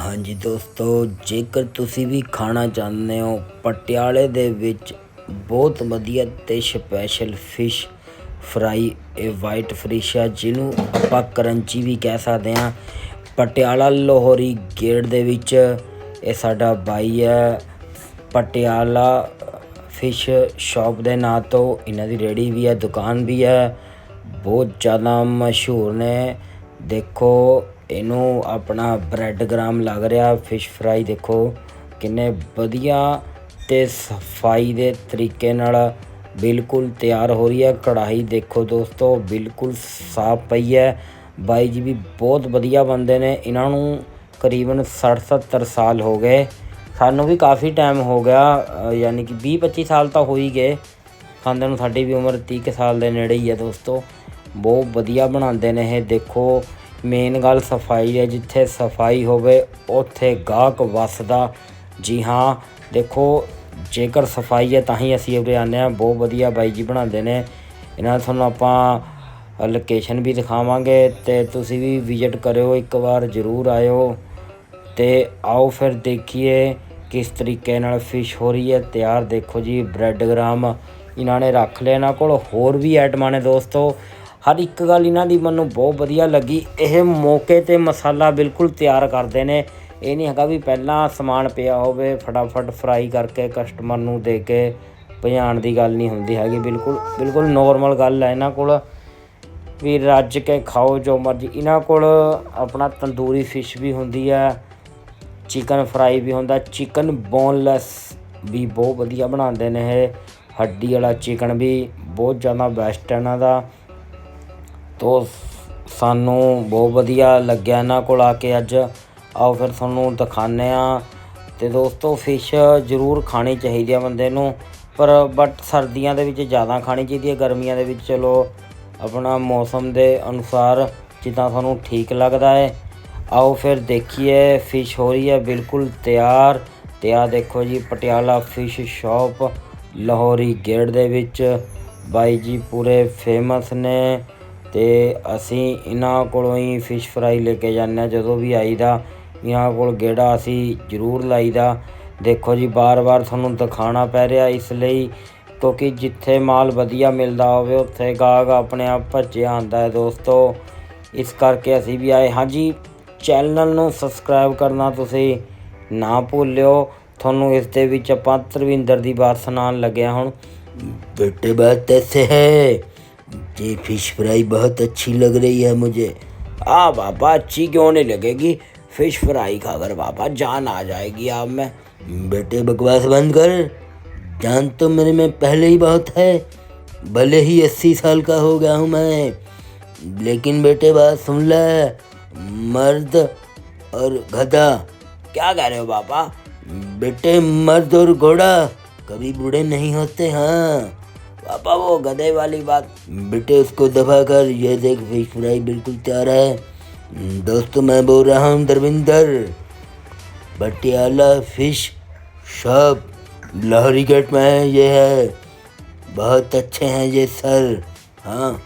ਹਾਂਜੀ ਦੋਸਤੋ, ਜੇਕਰ ਤੁਸੀਂ ਵੀ ਖਾਣਾ ਚਾਹੁੰਦੇ ਹੋ, ਪਟਿਆਲੇ ਦੇ ਵਿੱਚ ਬਹੁਤ ਵਧੀਆ ਤੇ ਸਪੈਸ਼ਲ ਫਿਸ਼ ਫਰਾਈ ਇਹ ਵਾਈਟ ਫਿਸ਼ ਆ, ਜਿਹਨੂੰ ਆਪਾਂ ਕਰੰਚੀ ਵੀ ਕਹਿ ਸਕਦੇ ਹਾਂ। ਪਟਿਆਲਾ ਲਾਹੌਰੀ ਗੇਟ ਦੇ ਵਿੱਚ ਇਹ ਸਾਡਾ ਬਾਈ ਹੈ। ਪਟਿਆਲਾ ਫਿਸ਼ ਸ਼ਾਪ ਦੇ ਨਾਂ ਤੋਂ ਇਹਨਾਂ ਦੀ ਰੇੜੀ ਵੀ ਹੈ, ਦੁਕਾਨ ਵੀ ਹੈ। ਬਹੁਤ ਜ਼ਿਆਦਾ ਮਸ਼ਹੂਰ ਨੇ। ਦੇਖੋ ਇਹਨੂੰ ਆਪਣਾ ਬ੍ਰੈਡ ਗ੍ਰਾਮ ਲੱਗ ਰਿਹਾ ਫਿਸ਼ ਫਰਾਈ ਦੇਖੋ ਕਿੰਨੇ ਵਧੀਆ ਤੇ ਸਫ਼ਾਈ ਦੇ ਤਰੀਕੇ ਨਾਲ ਬਿਲਕੁਲ ਤਿਆਰ ਹੋ ਰਹੀ ਹੈ। ਕੜਾਹੀ ਦੇਖੋ ਦੋਸਤੋ, ਬਿਲਕੁਲ ਸਾਫ਼ ਪਈ ਹੈ। ਬਾਈ ਜੀ ਵੀ ਬਹੁਤ ਵਧੀਆ ਬੰਦੇ ਨੇ, ਇਹਨਾਂ ਨੂੰ ਕਰੀਬਨ 60 70 ਸਾਲ ਹੋ ਗਏ। ਸਾਨੂੰ ਵੀ ਕਾਫੀ ਟਾਈਮ ਹੋ ਗਿਆ ਯਾਨੀ ਕਿ 20 25 ਸਾਲ ਤਾਂ ਹੋ ਹੀ ਗਏ। ਖਾਂਦੇ ਨੂੰ ਸਾਡੀ ਵੀ ਉਮਰ 30 ਕੁ ਸਾਲ ਦੇ ਨੇੜੇ ਹੀ ਹੈ ਦੋਸਤੋ। ਬਹੁਤ ਵਧੀਆ ਬਣਾਉਂਦੇ ਨੇ ਇਹ, ਦੇਖੋ ਮੇਨ ਗੱਲ ਸਫ਼ਾਈ ਹੈ, ਜਿੱਥੇ ਸਫ਼ਾਈ ਹੋਵੇ, ਉੱਥੇ ਗਾਹਕ ਵਸਦਾ। ਜੀ ਹਾਂ, ਦੇਖੋ, ਜੇਕਰ ਸਫ਼ਾਈ ਹੈ, ਤਾਂ ਹੀ ਅਸੀਂ ਉਰੇ ਆਉਂਦੇ ਹਾਂ। ਬਹੁਤ ਵਧੀਆ ਬਾਈ ਜੀ ਬਣਾਉਂਦੇ ਨੇ। ਇਹਨਾਂ ਤੁਹਾਨੂੰ ਆਪਾਂ ਲੋਕੇਸ਼ਨ ਵੀ ਦਿਖਾਵਾਂਗੇ ਤੇ ਤੁਸੀਂ ਵੀ ਵਿਜ਼ਿਟ ਕਰਿਓ, ਇੱਕ ਵਾਰ ਜ਼ਰੂਰ ਆਇਓ। ਤੇ ਆਓ ਫਿਰ ਦੇਖੀਏ ਕਿਸ ਤਰੀਕੇ ਨਾਲ ਫਿਸ਼ ਹੋ ਰਹੀ ਹੈ। ਤਿਆਰ ਦੇਖੋ ਜੀ ਬ੍ਰੈਡ ਗ੍ਰਾਮ ਇਹਨਾਂ ਨੇ ਰੱਖ ਲਿਆ ਇਹਨਾਂ ਕੋਲ। ਹੋਰ ਵੀ ਆਈਟਮਾਂ ਨੇ ਦੋਸਤੋ। ਹਰ ਇੱਕ ਗੱਲ ਇਹਨਾਂ ਦੀ ਮੈਨੂੰ ਬਹੁਤ ਵਧੀਆ ਲੱਗੀ। ਇਹ ਮੌਕੇ ਤੇ ਮਸਾਲਾ ਬਿਲਕੁਲ ਤਿਆਰ ਕਰਦੇ ਨੇ। ਇਹ ਨਹੀਂ ਹੈਗਾ ਵੀ ਪਹਿਲਾਂ ਸਮਾਨ ਪਿਆ ਹੋਵੇ, ਫਟਾਫਟ ਫਰਾਈ ਕਰਕੇ ਕਸਟਮਰ ਨੂੰ ਦੇ ਕੇ ਭਜਾਉਣ ਦੀ ਗੱਲ ਨਹੀਂ ਹੁੰਦੀ ਹੈਗੀ। ਬਿਲਕੁਲ ਬਿਲਕੁਲ ਨੋਰਮਲ ਗੱਲ ਹੈ ਇਹਨਾਂ ਕੋਲ। ਵੀ ਰੱਜ ਕੇ ਖਾਓ ਜੋ ਮਰਜ਼ੀ। ਇਹਨਾਂ ਕੋਲ ਆਪਣਾ ਤੰਦੂਰੀ ਫਿਸ਼ ਵੀ ਹੁੰਦੀ ਹੈ ਚਿਕਨ ਫਰਾਈ ਵੀ ਹੁੰਦਾ। ਚਿਕਨ ਬੋਨਲੈਸ ਵੀ ਬਹੁਤ ਵਧੀਆ ਬਣਾਉਂਦੇ ਨੇ ਇਹ। ਹੱਡੀ ਵਾਲਾ ਚਿਕਨ ਵੀ ਬਹੁਤ ਜ਼ਿਆਦਾ ਬੈਸਟ ਹੈ ਇਹਨਾਂ ਦਾ। ਤੋ ਸਾਨੂੰ ਬਹੁਤ ਵਧੀਆ ਲੱਗਿਆ ਇਹਨਾਂ ਕੋਲ ਆ ਕੇ ਅੱਜ। ਆਓ ਫਿਰ ਤੁਹਾਨੂੰ ਦਿਖਾਉਂਦੇ ਆ ਤੇ ਦੋਸਤੋ ਫਿਸ਼ ਜ਼ਰੂਰ ਖਾਣੀ ਚਾਹੀਦੀ ਆ ਬੰਦੇ ਨੂੰ। ਪਰ ਬਟ ਸਰਦੀਆਂ ਦੇ ਵਿੱਚ ਜ਼ਿਆਦਾ ਖਾਣੀ ਚਾਹੀਦੀ ਹੈ ਗਰਮੀਆਂ ਦੇ ਵਿੱਚ ਚਲੋ ਆਪਣਾ ਮੌਸਮ ਦੇ ਅਨੁਸਾਰ ਜਿੱਦਾਂ ਤੁਹਾਨੂੰ ਠੀਕ ਲੱਗਦਾ ਹੈ। ਆਓ ਫਿਰ ਦੇਖੀਏ ਫਿਸ਼ ਹੋ ਰਹੀ ਹੈ ਬਿਲਕੁਲ ਤਿਆਰ। ਤੇ ਆ ਦੇਖੋ ਜੀ, Patiala fish shop Lahori gate ਦੇ ਵਿੱਚ। ਬਾਈ ਜੀ ਪੂਰੇ ਫੇਮਸ ਨੇ। ਤੇ ਅਸੀਂ ਇਹਨਾਂ ਕੋਲੋਂ ਹੀ ਫਿਸ਼ ਫਰਾਈ ਲੈ ਕੇ ਜਾਂਦੇ ਹਾਂ। ਜਦੋਂ ਵੀ ਆਈਦਾ, ਇਹਨਾਂ ਕੋਲ ਗੇੜਾ ਅਸੀਂ ਜ਼ਰੂਰ ਲਾਈਦਾ। ਦੇਖੋ ਜੀ ਬਾਰ-ਬਾਰ ਤੁਹਾਨੂੰ ਦਿਖਾਣਾ ਪੈ ਰਿਹਾ ਇਸ ਲਈ, ਕਿਉਂਕਿ ਜਿੱਥੇ ਮਾਲ ਵਧੀਆ ਮਿਲਦਾ ਹੋਵੇ, ਉੱਥੇ ਗਾਹਕ ਆਪਣੇ ਆਪ ਭੱਜਿਆ ਆਂਦਾ ਹੈ ਦੋਸਤੋ। ਇਸ ਕਰਕੇ ਅਸੀਂ ਵੀ ਆਏ। ਹਾਂਜੀ, ਚੈਨਲ ਨੂੰ ਸਬਸਕ੍ਰਾਈਬ ਕਰਨਾ ਤੁਸੀਂ ਨਾ ਭੁੱਲਿਓ। ਤੁਹਾਨੂੰ ਇਸ ਦੇ ਵਿੱਚ ਆਪਾਂ ਤਰਵਿੰਦਰ ਦੀ ਬਾਤ ਸੁਣਾਉਣ ਲੱਗਿਆ ਹੁਣ। ਬੇਟੇ ਬਾਤ ਐਸੇ ਹੈ। ये फ़िश फ्राई बहुत अच्छी लग रही है मुझे। आ बाबा, अच्छी क्यों नहीं लगेगी? फ़िश फ्राई खाकर बाबा जान आ जाएगी आप में। बेटे, बकवास बंद कर। जान तो मेरे में पहले ही बहुत है। भले ही अस्सी साल का हो गया हूँ मैं। लेकिन बेटे, बात सुन ले। मर्द और गधा। क्या कह रहे हो बाबा? बेटे, मर्द और घोड़ा कभी बूढ़े नहीं होते हाँ। पापा, वो गधे वाली बात। बेटे, उसको दबा कर। यह देख फ़िश फ्राई बिल्कुल तैयार है। दोस्तों, मैं बोल रहा हूँ, Dharminder. Patiala fish shop, Lahori gate में है, ये है। बहुत अच्छे हैं ये सर। हाँ।